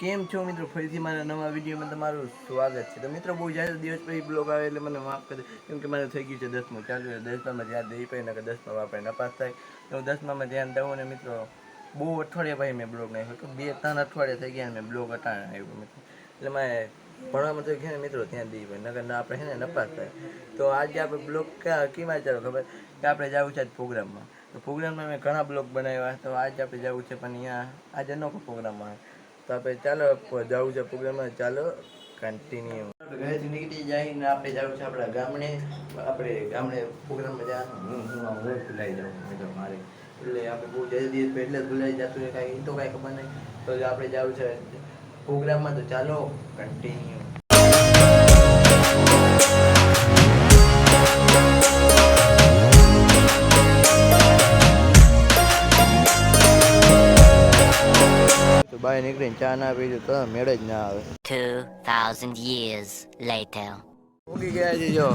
કેમ છો મિત્રો? ફરીથી મારા નવા વિડીયોમાં તમારું સ્વાગત છે. તો મિત્રો, બહુ જ્યારે દિવસ પછી બ્લોગ આવે એટલે મને માફ કરી કેમ કે મારે થઈ ગયું છે દસમું. ચાલુ છે. દસમામાં ધ્યાન દઈ પડે કે દસમામાં આપણે નપાસ થાય. તો હું દસમામાં ધ્યાન દઉં અને મિત્રો, બહુ અઠવાડિયા પછી મેં બ્લોગ નાખ્યો તો બે, ત્રણ અઠવાડિયા થઈ ગયા અને મેં બ્લોગ અટાણે આવ્યો મિત્રો. એટલે મારે ભણવામાં તો છે ને મિત્રો ધ્યાન દઈ પડે, નકર ના આપણે છે ને નપાસ થાય. તો આજે આપણે બ્લોગ કેમાં ચાલો ખબર? કે આપણે જવું છે આજ પ્રોગ્રામમાં તો પ્રોગ્રામમાં મેં ઘણા બ્લોગ બનાવ્યા તો આજે આપણે જવું છે, પણ અહીંયા આજે અનોખો પ્રોગ્રામમાં તો આપણે ચાલો જવું છે પ્રોગ્રામમાં ચાલો કન્ટિન્યુ ઘરેથી નીકળી જઈને આપણે જવું છે આપણા ગામડે. આપણે ગામડે પ્રોગ્રામમાં જવાનું. હું હું હું ભૂલાઈ જાઉં મિત્રો મારે. એટલે આપણે બહુ જલ્દી એટલે ભૂલાઈ જતું હોય, કાંઈ તો કાંઈ ખબર નહીં. તો આપણે જવું છે પ્રોગ્રામમાં તો ચાલો કન્ટિન્યુ બહાર નીકળીને ચા ના પીધું તો મેળ જ ના આવે. 2,000 years later. ઉગી ગયા છે જો.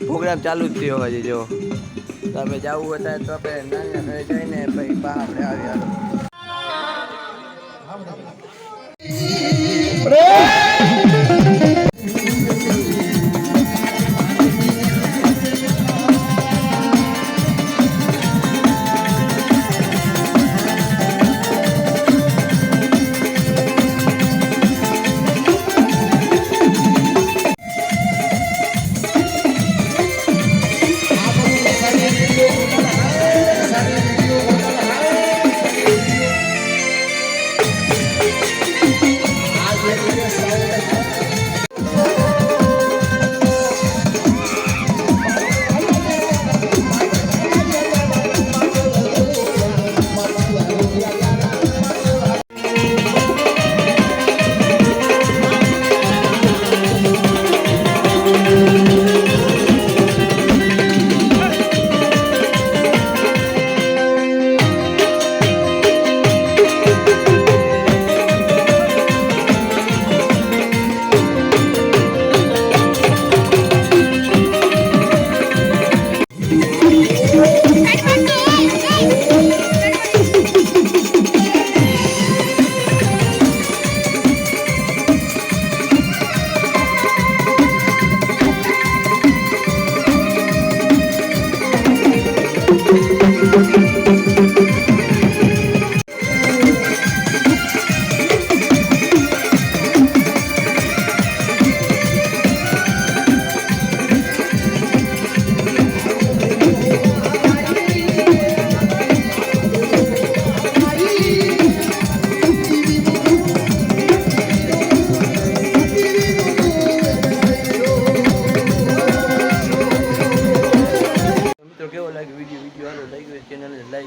પ્રોગ્રામ ચાલુ જ થયો હજી જો. તમે જાવું હતા તો આપણે નાના ઘરે જઈને પછી બા આપણે આવી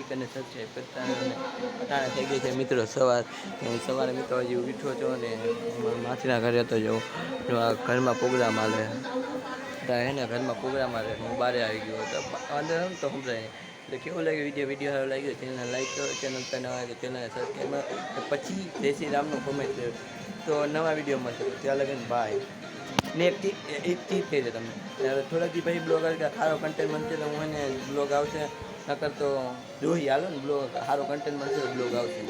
લાઈક અને સબસ્ક્રાઈબ કરતા થઈ ગઈ છે મિત્રો સવાર. સવારે મિત્રો હજી ઉઠો છો અને માસીના ઘરે તો જો આ ઘરમાં પ્રોગ્રામ હાલે. ત્યાં એને ઘરમાં પ્રોગ્રામ હાલે. હું બહાર આવી ગયો હતો. અંદર આમ તો સમજાય. એટલે કેવું લાગ્યું વીડિયો વીડિયો સારો લાગ્યો? ચેનલને લાઈક કરો. ચેનલ પર નવા તો ચેનલને સબસ્ક્રાઈબ પછી જય શ્રી રામનું કોમેન્ટ તો નવા વીડિયો મળશે. ત્યાં લગન બાય ને એક ચીજ કહી દે તમને. થોડાક દી પછી બ્લોગ આવે કે સારો કન્ટેન્ટ બનશે તો હું એને બ્લોગ આવશે. નકર તો જોઈ હાલો ને બ્લોગ. સારો કન્ટેન્ટ મળશે બ્લોગ આવશે.